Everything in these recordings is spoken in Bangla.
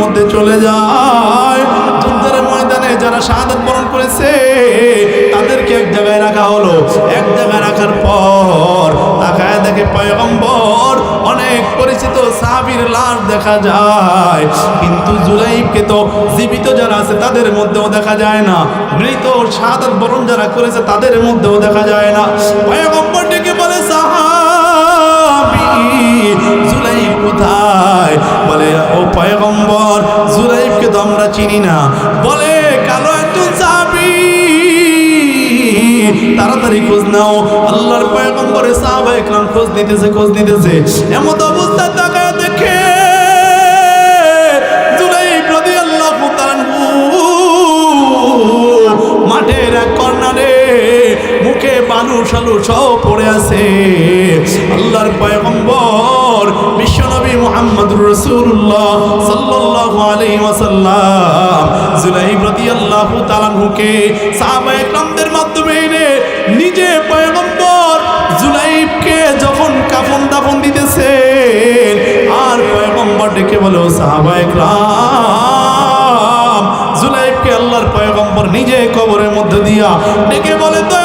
মধ্যে চলে যায়। যুদ্ধের ময়দানে যারা শাহাদাত বরণ করেছে, তাদেরকে এক জায়গায় রাখা হলো। এক জায়গায় রাখার পর তাকায় দেখে পয়গম্বর, অনেক পরিচিত সাহাবীর লাশ দেখা যায়। কিন্তু জুলাইবকে তো জীবিত যারা আছে, তাদের মধ্যেও দেখা যায় না। মৃত শাহাদাত বরণ যারা করেছে, তাদের মধ্যেও দেখা যায় না। পয়গম্বর ডেকে বলে, সাহাবী, জুলাইব কোথায়? ও পয়গম্বর জুলাইবকে তো আমরা চিনি না। বলে, কালো একজন সাহাবী, তাড়াতাড়ি খোঁজ নাও। আল্লাহর পয়গম্বরে সাহাবা একরাম খোঁজ নিতেছে খোঁজ নিতেছে। এমত অবস্থায় তাকায় দেখে মাঠের এক কর্নারে মুখে বালু শালু সব পড়ে আছে। আল্লাহর পয়গম্বর বিশ্বনবী মোহাম্মদুর রসুল্লাহ সাল্লাহ আলহি ওয়াসাল্লাম। জুলাই প্রতি আল্লাহ তালানহুকে সাবায়ের মাধ্যমে এনে নিজে পয়গম্বর জুলাইবকে যখন কাফন দাফন দিতেছে আর পয়গম্বর ডেকে বলো সাহাবায়ে রাম জুলাইবকে আল্লাহর পয়গম্বর নিজে কবরের মধ্যে দিয়া ডেকে বলে তো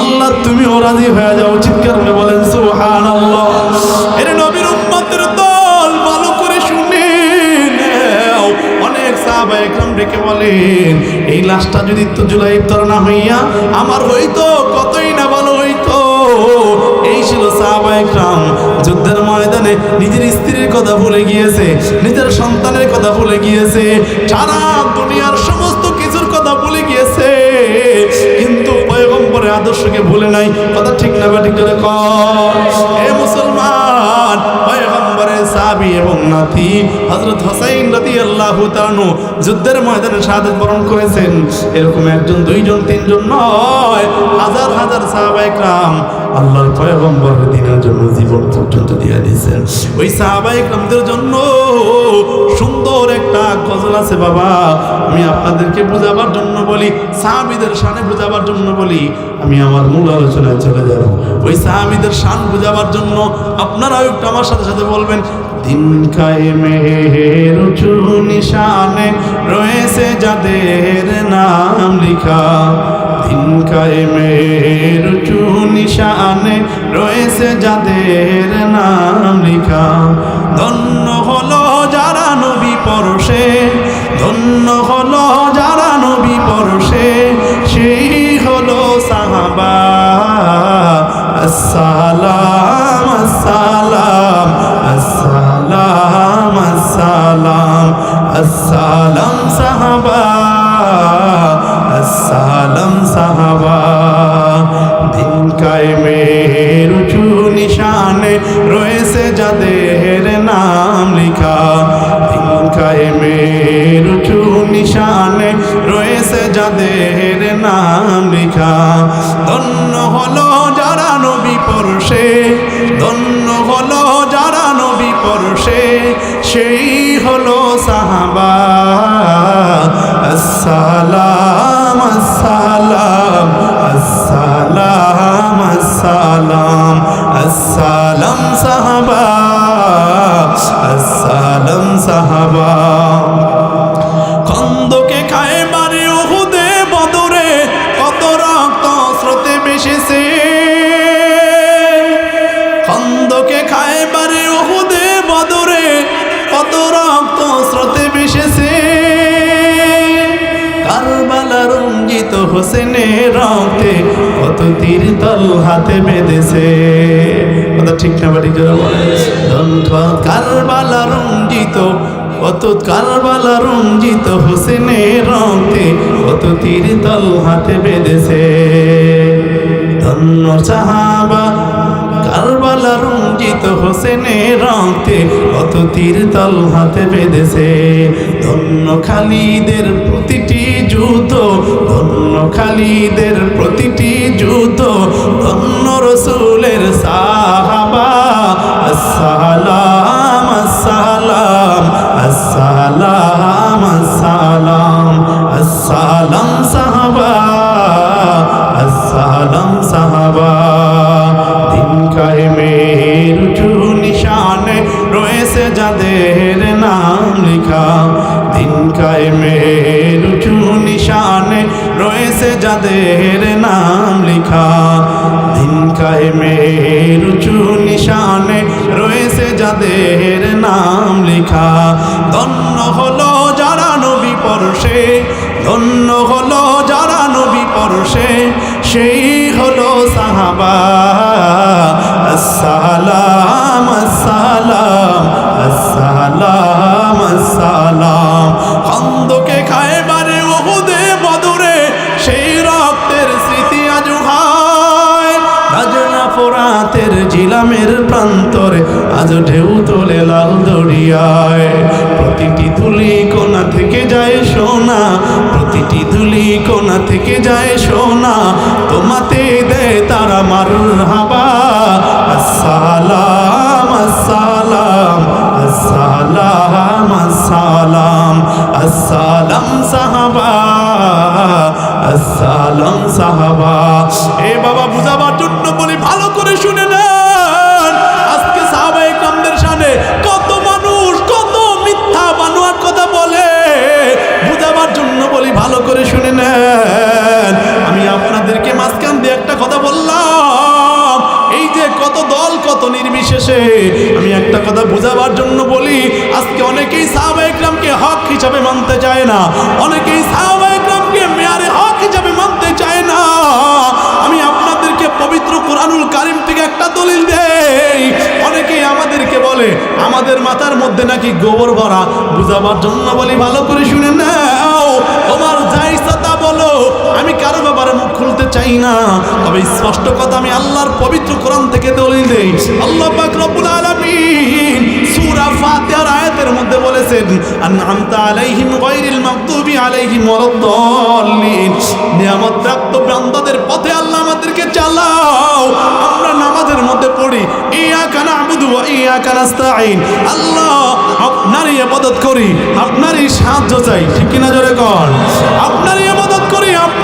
আল্লাহ তুমিও রাজি হয়ে যাও, চিৎকার করে বলেন ডেকে বলেন, এই লাশটা যদি না হইয়া আমার হইতো, কতই না ভালো হইতো? এই ছিল যুদ্ধের ময়দানে নিজের স্ত্রীর কথা ভুলে গিয়েছে, নিজের সন্তানের কথা ভুলে গিয়েছে। সারা দুনিয়ার সমস্ত পয়গম্বরের আদর্শকে ভুলে নাই। কথা ঠিক না বা ঠিক করে এ মুসলমান সাহাবী এবং নাতি হজরত হোসাইন রাতি আল্লাহ তানু যুদ্ধের ময়দানে শাহাদাত বরণ করেছেন। এরকম একজন, দুইজন, তিনজন নয়, হাজার হাজার সাহাবাহিক একরাম আল্লাহর পয়গম্বরের দিনের জন্য জীবন পর্যন্ত দিয়ে দিয়েছেন। ওই সাহাবা একরামদের জন্য সুন্দর একটা গজল আছে বাবা। আমি আপনাদেরকে বোঝাবার জন্য বলি, সাহাবিদের শানে বোঝাবার জন্য বলি, আমি আমার মূল আলোচনায় চলে যাব। ওই সাহাবিদের শান বোঝাবার জন্য আপনারাও একটু আমার সাথে সাথে বলবেন, দিন কায়েমের উঁচু নিশানে রয়েছে যাদের নাম লিখা। দিন কায়েমের উঁচু নিশানে রয়েছে যাদের নাম লিখা ধন্য হলো যারা নবী পরশে, ধন্য হলো যারা নবী পরশে, সেই হলো সাহাবা। আসসালাম আসসালাম আসসালাম আসসালাম আসসালাম সাহাবা। আসসালাম সাহাবা। দিন কায়েমের উঁচু নিশানে রয়েছে যাদের নাম লিখা। দিন কায়েমের উঁচু নিশানে রয়েছে যাদের নাম লিখা। ধন্য হলো যারা নবী পরশে, ধন্য হলো যারা নবী পরশে, সেই হলো সাহাবা। আসসালাম আসসালাম আসসালাম আসসালাম আসসালাম সাহাবা আসসালাম সাহাবা রক্তে কত তীর তল হাতে বেঁধেছে। কথা ঠিক না, বাড়ি করে বলে কারবালা রঞ্জিত, কত কারবালা রঞ্জিত হোসেনের রক্তে কত তীর তল হাতে বেঁধেছে। ধন্য সাহাবা কারবালা রঞ্জিত হোসেনের রক্তে কত তীর তল হাতে বেঁধেছে। ধন্য খালিদের প্রতিটি যুদ্ধ ধন্য খালিদের প্রতিটি যুদ্ধ ধন্য রসুলের সাহাবা হাদিসে যাদের নাম লিখা, দিন কায়েমের উঁচু নিশানে রয়েছে যাদের নাম লিখা। ধন্য হলো যারা নবী পরশে, ধন্য হলো যারা নবী পরশে, সেই হলো সাহাবা। দরিয়ায় প্রতিটি তুলি কোনা থেকে যায় সোনা, প্রতিটি তুলি কোনা থেকে যায় সোনা। তোমাতে দেয় তারা মার হাবা। আসসালাম আসসালাম আসসালাম আসসালাম আসসালাম সাহাবা আসসালাম সাহাবা। এ বাবা, বুঝাবার জন্য কত নির্বিশেষে আমি একটা কথা বোঝাবার জন্য বলি, আজকে অনেকেই সাহাবা হক হিসাবে মানতে চায় না। অনেকেই সাহাবা মেয়ারে হক হিসাবে মানতে চায় না। আমি আপনাদেরকে পবিত্র কোরআনুল কারিম থেকে একটা দলিল দেই, অনেকেই আমাদেরকে বলে, আমাদের মাথার মধ্যে নাকি গোবর ভরা। বুঝাবার জন্য বলি, ভালো করে শুনে নাও। তোমার যাই তা বলো, আমি কারও ব্যাপারে খুলতে চাই না। তবে স্পষ্ট কথা আমি আল্লাহর পবিত্র কোরআন থেকে দলিল দেই। আল্লাহ পাক রব্বুল আলামিন সূরা ফাতিহার আয়াতের মধ্যে বলেছেন আনআমতা আলাইহিম গায়রিল মাগদুবি আলাইহিম ওয়ালাদ-দাল্লিন নিয়ামত প্রাপ্ত বান্দাদের পথে আল্লাহ আমাদেরকে চালাও। আমরা নামাজের মধ্যে পড়ি, ইয়াকা না'বুদু ওয়া ইয়াকা নাস্তাঈন। আল্লাহ আপনারই ইবাদত করি, আপনারই সাহায্য চাই। ঠিক কিনা জোরে কর আপনারই ইবাদত করি আপাই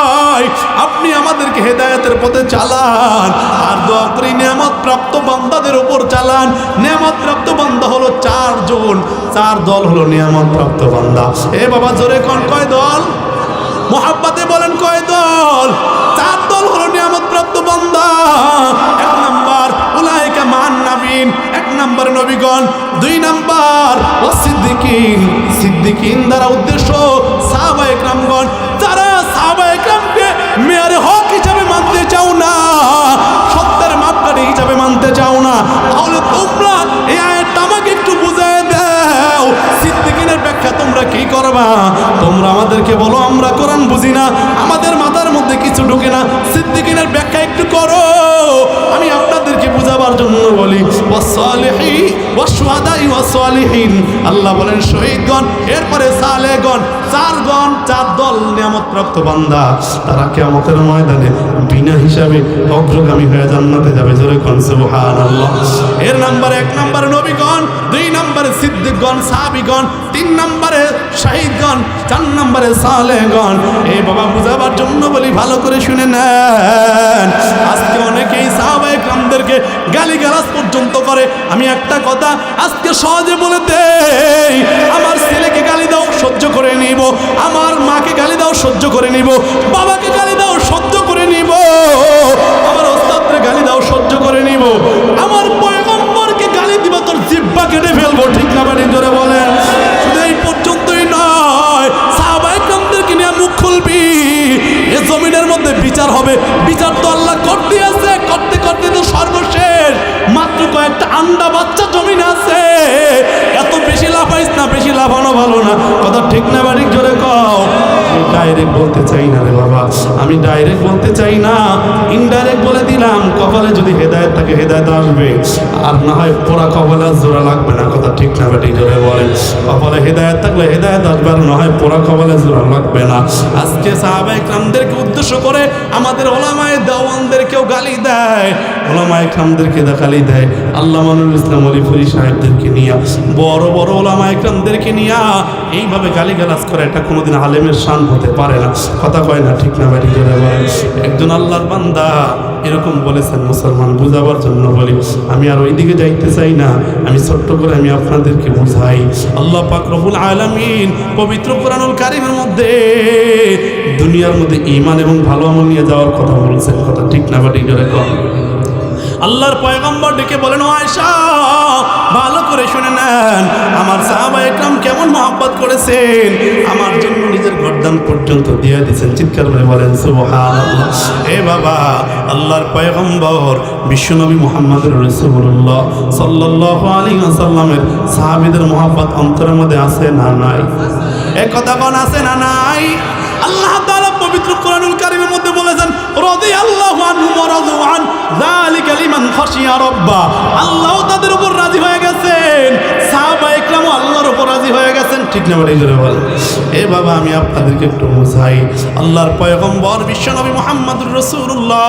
আপনি আমাদেরকে হেদায়তের পথে চালান। আর দোয়া করি নিয়ামত প্রাপ্ত বান্দাদের উপর চালান। নিয়ামত প্রাপ্ত বান্দা হলো চারজন। চার দল হলো নিয়ামত প্রাপ্ত বান্দা। এ বাবা, জোরে কোন, কয় দল? মোহাব্বাতে বলেন, কয় দল? চার দল হলো নিয়ামত প্রাপ্ত বান্দা। এক নাম্বার উলাইকা মান নাবিন এক নাম্বার নবীগণ, দুই নাম্বার ও সিদ্দিকিন সিদ্দিকিন দ্বারা উদ্দেশ্য সাহাবা কি করবা তোমরা আমাদেরকে বলো, আমরা কোরআন বুঝি না, আমাদের মাথার মধ্যে কিছু ঢোকে না। সিদ্দিকিনের ব্যাখ্যা একটু করো, আমি আপনাদেরকে বুঝাবার জন্য বলি আল্লাহ বলেন, শহীদগণ, এরপরে সালেগণ, চারগণ, চার দল নিয়ামতপ্রাপ্ত বান্দা। তারা কিয়ামতের ময়দানে বিনা হিসাবে অগ্রগামী হয়ে জান্নাতে যাবে। জোরে কোন, সুবহানাল্লাহ। এর নাম্বার এক, নম্বরে নবীগণ নম্বরে সিদ্দিকগণ, সাহাবীগণ, তিন নম্বরে শহীদগণ, চার নম্বরে সালেগণ এই বাবা, বুঝাবার জন্য বলি, ভালো করে শুনে নেন। আজকে অনেকেই সাহাবায়ে কামদেরকে গালি গালাজ পর্যন্ত করে। আমি একটা কথা আজকে সহজে বলে দেই, আমার ছেলেকে গালি দাও, সহ্য করে নিব। আমার মাকে গালি দাও, সহ্য করে নিব। লাফানো ভালো না। কথা ঠিক না বাড়ি জোরে কও। ডাইরেক্ট বলতে চাই না রে বাবা। আমি ডাইরেক্ট বলতে চাই না ইনডাইরেক্ট বলে দিলাম, কপালে যদি হেদায়েত থাকে, হেদায়েত আসবে। আর না হয় পোড়া কপালে জোড়া লাগবে না, কথা ঠিক না বাড়ি জোরে বলেন। কপালে হেদায়ত থাকলে হেদায়েত আসবে, আর না হয় পোড়া কপালে জোড়া লাগবে না। আজকে সাহাবায়ে কামদেরকে উদ্দেশ্য করে আমাদের ওলামায়ে দেওয়ানদেরকেও গালি দেয়। ওলামায়ে কামদেরকে গালি দেয়। আল্লাহ মানুল ইসলাম অলিফুরি সাহেবদেরকে নিয়ে, বড় বড় ওলামায়ে কামদেরকে নিয়ে, এইভাবে গালি গালাজ করে, এটা কোনোদিন আলেমের শান হতে পারে না। কথা কয় না ঠিক না বাড়ি বলেন। একজন আল্লাহর বান্দা এরকম বলেছেন, মুসলমান বুঝাবার জন্য বলি, আমি আর ওইদিকে যাইতে চাই না। আমি ছোট্ট করে আমি আপনাদেরকে বুঝাই, আল্লাহ পাক রবুল আলামিন পবিত্র কোরআনুল কারিমের মধ্যে দুনিয়ার মধ্যে ইমান এবং ভালো আমল নিয়ে যাওয়ার কথা বলছেন। কথা ঠিক না বাড়ি জোরে কম আল্লাহর পয়গম্বর ডেকে বলেন, ও আয়সা করে শুনে নেন, আমার সাহাবা একরাম কেমন মহব্বত করেছেন? আমার জন্য নিজের গর্দান পর্যন্ত দিয়ে দিয়েছেন। চিৎকার করে বলেন, সুবহানাল্লাহ। এ বাবা, আল্লাহর পয়গম্বর, বিশ্বনবী মুহাম্মদ রসুল্লাহ সাল্লাল্লাহু আলাইহি ওয়াসাল্লামের সাহাবীদের মহব্বত অন্তরের মধ্যে আছে না নাই? এক কথা কোন আছে না নাই? আল্লাহ তাআলা পবিত্র কোরআনুল কারীমের মধ্যে বলেছেন, রাদিয়াল্লাহু আনহু ওয়া রাদু আন, যালিকা লিমান খাশিয়া রাব্বা। আল্লাহ তাদের উপর রাজি হয়ে গেছেন সাহাবা ইকরামও আল্লাহর উপর রাজি হয়ে গেছেন, ঠিক না বলে করে বলেন। এ বাবা, আমি আপনাদেরকে একটু বোঝাই, আল্লাহর পয়গম্বর, বিশ্বনবী মোহাম্মদুর রাসূলুল্লাহ।